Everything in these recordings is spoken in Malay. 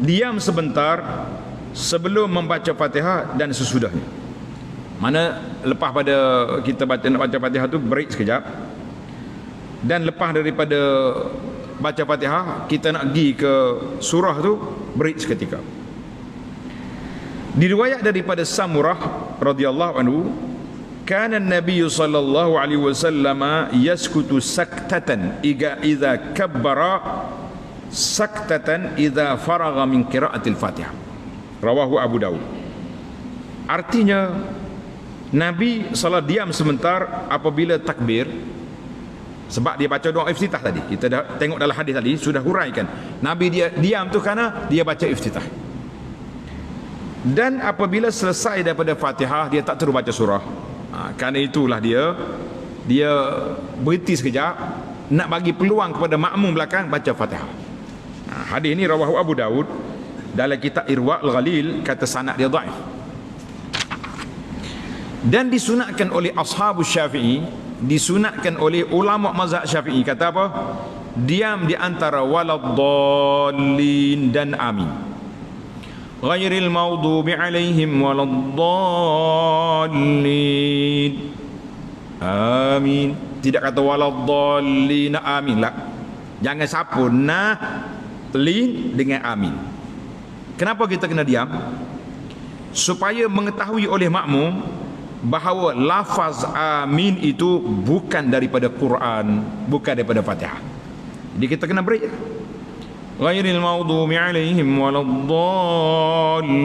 diam sebentar sebelum membaca Fatihah dan sesudahnya. Mana lepas pada kita baca nak baca Fatihah tu break sekejap. Dan lepas daripada baca Fatihah kita nak pergi ke surah tu break seketika. Diriwayat daripada Samurah radhiyallahu anhu kana an-nabiy sallallahu alaihi wasallam yaskutu saktatan iga idza kabbara saktatan idza faragha min qira'atil Fatihah. Rawahu Abu Daud. Artinya Nabi salat diam sebentar apabila takbir sebab dia baca doa iftitah tadi. Kita dah tengok dalam hadis tadi sudah huraikan. Nabi dia diam tu kerana dia baca iftitah. Dan apabila selesai daripada Fatihah dia tak terus baca surah. Ha, kerana itulah dia dia berhenti sekejap nak bagi peluang kepada makmum belakang baca Fatihah. Ha, hadis ini rawahu Abu Daud dalam kitab Irwa al-Ghalil kata sanad dia dhaif. Dan disunatkan oleh ashabus Syafi'i, disunatkan oleh ulama mazhab Syafi'i kata apa? Diam di antara waladdallin dan amin. Ghairil maghdubi alaihim waladdallin. Amin. Tidak kata waladdallin amin lah. Jangan sapun nah lin dengan amin. Kenapa kita kena diam? Supaya mengetahui oleh makmum bahawa lafaz amin itu bukan daripada Quran, bukan daripada Fatihah. Jadi kita kena break. Ghairil maghdubi alaihim waladdallin.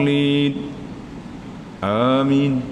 Amin.